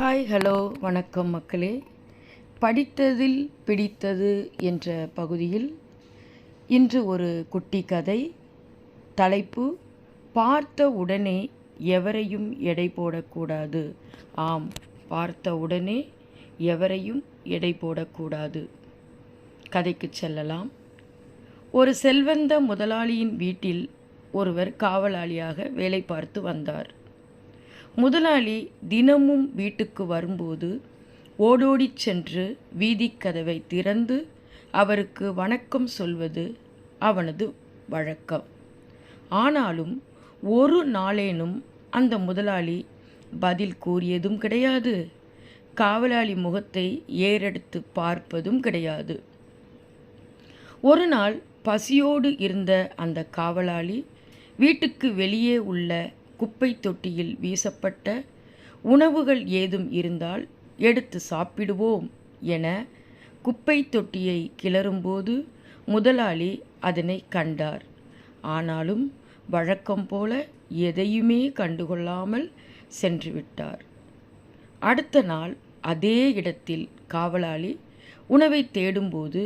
Hi hello வணக்கம் மக்களே. படித்ததில் பிடித்தது என்ற பகுதியில் இன்று ஒரு குட்டி கதை. தலைப்பு பார்த்த உடனே எவரையும் எடை போடக்கூடாது. ஆம் பார்த்த உடனே எவரையும் எடை போடக்கூடாது. கதைக்கு செல்லலாம். ஒரு செல்வந்த முதலாளியின் வீட்டில் ஒருவர் காவலாளியாக வேலை பார்த்து வந்தார். முதலாளி தினமும் வீட்டுக்கு வரும்போது ஓடோடிச் சென்று வீதிக் கதவை திறந்து அவருக்கு வணக்கம் சொல்வது அவனது வழக்கம். ஆனாலும் ஒரு நாளேனும் அந்த முதலாளி பதில் கூறியதும் கிடையாது. காவலாளி முகத்தை ஏறெடுத்து பார்ப்பதும் கிடையாது. ஒரு நாள் பசியோடு இருந்த அந்த காவலாளி வீட்டுக்கு வெளியே உள்ள குப்பை தொட்டியில் வீசப்பட்ட உணவுகள் ஏதும் இருந்தால் எடுத்து சாப்பிடுவோம் என குப்பை தொட்டியை கிளறும்போது முதலாளி அதனை கண்டார். ஆனாலும் வழக்கம் போல எதையுமே கண்டுகொள்ளாமல் சென்றுவிட்டார் அடுத்த நாள் அதே இடத்தில் காவலாளி உணவை தேடும்போது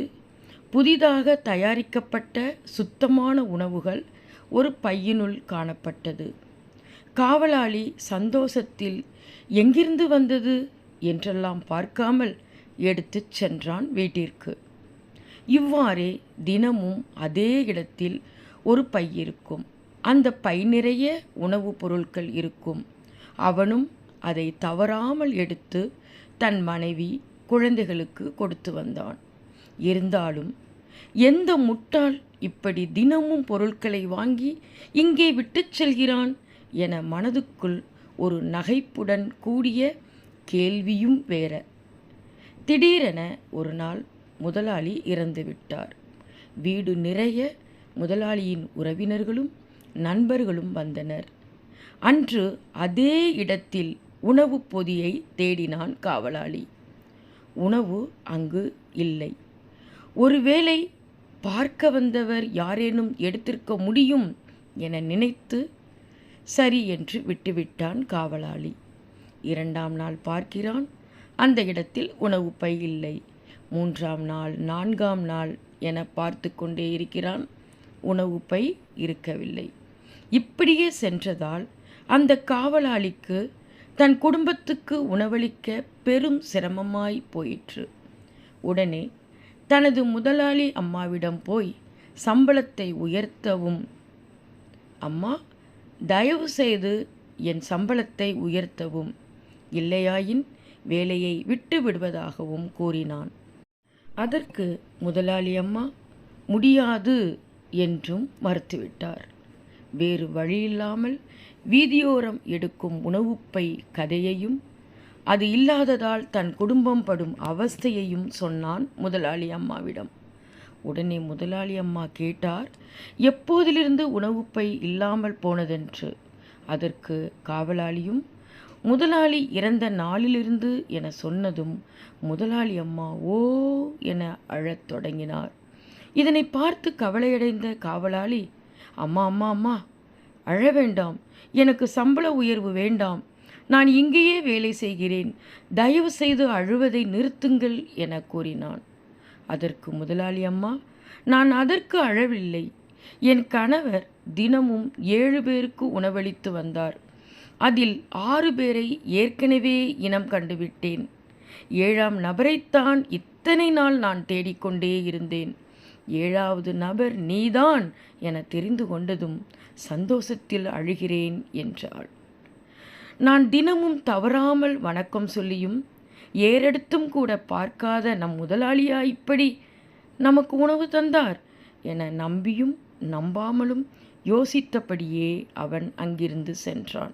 புதிதாக தயாரிக்கப்பட்ட சுத்தமான உணவுகள் ஒரு பையினுள் காணப்பட்டது. காவலாளி சந்தோஷத்தில் எங்கிருந்து வந்தது? என்றெல்லாம் பார்க்காமல் எடுத்துச் சென்றான் வீட்டிற்கு. இவ்வாறே தினமும் அதே இடத்தில் ஒரு பை இருக்கும். அந்த பை நிறைய உணவுப் பொருட்கள் இருக்கும். அவனும் அதை தவறாமல் எடுத்து தன் மனைவி குழந்தைகளுக்கு கொடுத்து வந்தான். இருந்தாலும் எந்த முட்டாள் இப்படி தினமும் பொருட்களை வாங்கி இங்கே விட்டுச் செல்கிறான்? என மனதுக்குள் ஒரு நகைப்புடன் கூடிய கேள்வியும் வேற. திடீரென ஒரு நாள் முதலாளி இறந்துவிட்டார். வீடு நிறைய முதலாளியின் உறவினர்களும் நண்பர்களும் வந்தனர். அன்று அதே இடத்தில் உணவு பொதியை தேடினான் காவலாளி. உணவு அங்கு இல்லை. ஒருவேளை பார்க்க வந்தவர் யாரேனும் எடுத்திருக்க முடியும் என நினைத்து சரி என்று விட்டுவிட்டான் காவலாளி. இரண்டாம் நாள் பார்க்கிறான். அந்த இடத்தில் உணவு பை இல்லை. மூன்றாம் நாள் நான்காம் நாள் என பார்த்து கொண்டே இருக்கிறான். உணவு பை இருக்கவில்லை. இப்படியே சென்றதால் அந்த காவலாளிக்கு தன் குடும்பத்துக்கு உணவளிக்க பெரும் சிரமமாய் போயிற்று. உடனே தனது முதலாளி அம்மாவிடம் போய் சம்பளத்தை உயர்த்தவும் அம்மா தயவு செய்து என் சம்பளத்தை உயர்த்தவும் இல்லையாயின் வேலையை விட்டு விடுவதாகவும் கூறினான். அதற்கு முதலாளி அம்மா முடியாது என்றும் மறுத்துவிட்டார். வேறு வழியில்லாமல் வீதியோரம் எடுக்கும் உணவுப்பை கதையையும் அது இல்லாததால் தன் குடும்பம் படும் அவஸ்தையையும் சொன்னான் முதலாளி அம்மாவிடம். உடனே முதலாளி அம்மா கேட்டார் எப்போதிலிருந்து உணவுப்பை இல்லாமல் போனதென்று? அதற்கு காவலாளியும் முதலாளி இறந்த நாளிலிருந்து என சொன்னதும் முதலாளி அம்மா ஓ என அழத் தொடங்கினார். இதனை பார்த்து கவலையடைந்த காவலாளி அம்மா அம்மா அம்மா அழ வேண்டாம். எனக்கு சம்பள உயர்வு வேண்டாம். நான் இங்கேயே வேலை செய்கிறேன். தயவு செய்து அழுவதை நிறுத்துங்கள் என கூறினான். அதற்கு முதலாளி அம்மா நான் அதற்கு அழவில்லை. என் கணவர் தினமும் ஏழு பேருக்கு உணவளித்து வந்தார். அதில் ஆறு பேரை ஏற்கனவே இனம் கண்டுவிட்டேன். ஏழாம் நபரைத்தான் இத்தனை நாள் நான் தேடிக்கொண்டே இருந்தேன். ஏழாவது நபர் நீதான் என தெரிந்து கொண்டதும் சந்தோஷத்தில் அழுகிறேன் என்றாள். நான் தினமும் தவறாமல் வணக்கம் சொல்லியும் ஏறெடுத்தும் கூட பார்க்காத நம் முதலாளியா இப்படி நமக்கு உணவு தந்தார் என நம்பியும் நம்பாமலும் யோசித்தபடியே அவன் அங்கிருந்து சென்றான்.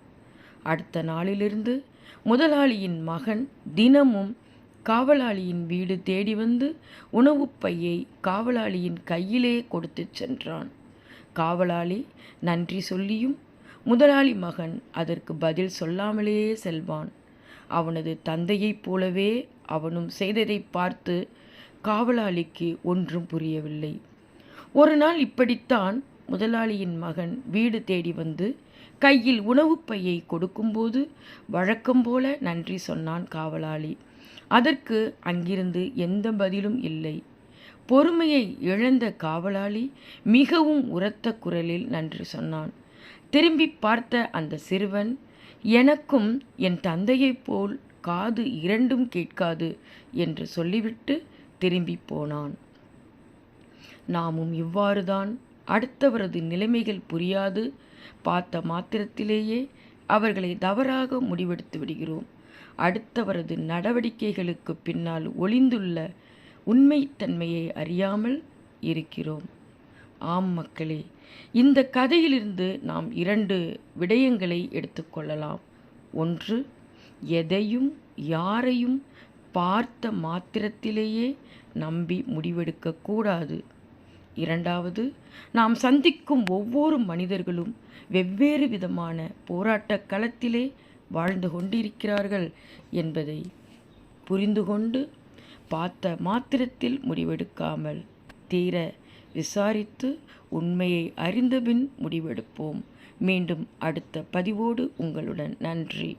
அடுத்த நாளிலிருந்து முதலாளியின் மகன் தினமும் காவலாளியின் வீடு தேடி வந்து உணவுப் பையை காவலாளியின் கையிலே கொடுத்து சென்றான். காவலாளி நன்றி சொல்லியும் முதலாளி மகன் அதற்கு பதில் சொல்லாமலேயே செல்வான். அவனது தந்தையைப் போலவே அவனும் செய்ததை பார்த்து காவலாளிக்கு ஒன்றும் புரியவில்லை. ஒரு நாள் இப்படித்தான் முதலாளியின் மகன் வீடு தேடி வந்து கையில் உணவுப் பையை கொடுக்கும்போது வழக்கம் போல நன்றி சொன்னான் காவலாளி. அதற்கு அங்கிருந்து எந்த பதிலும் இல்லை. பொறுமையை இழந்த காவலாளி மிகவும் உரத்த குரலில் நன்றி சொன்னான். திரும்பி பார்த்த அந்த சிறுவன் எனக்கும் என் தந்தையைப் போல் காது இரண்டும் கேட்காது என்று சொல்லிவிட்டு திரும்பி போனான். நாமும் இவ்வாறுதான் அடுத்தவரது நிலைமைகள் புரியாது. பார்த்த மாத்திரத்திலேயே அவர்களை தவறாக முடிவெடுத்து விடுகிறோம். அடுத்தவரது நடவடிக்கைகளுக்கு பின்னால் ஒளிந்துள்ள உண்மைத்தன்மையை அறியாமல் இருக்கிறோம். ஆம் மக்களே இந்த கதையிலிருந்து நாம் இரண்டு விடயங்களை எடுத்துக்கொள்ளலாம் ஒன்று எதையும் யாரையும் பார்த்த மாத்திரத்திலேயே நம்பி முடிவெடுக்கக்கூடாது இரண்டாவது நாம் சந்திக்கும் ஒவ்வொரு மனிதர்களும் வெவ்வேறு விதமான போராட்டக் களத்திலே வாழ்ந்து கொண்டிருக்கிறார்கள் என்பதை புரிந்து கொண்டு பார்த்த மாத்திரத்தில் முடிவெடுக்காமல் தீர விசாரித்து உண்மையை அறிந்தபின் முடிவெடுப்போம். மீண்டும் அடுத்த பதிவோடு உங்களுடன். நன்றி.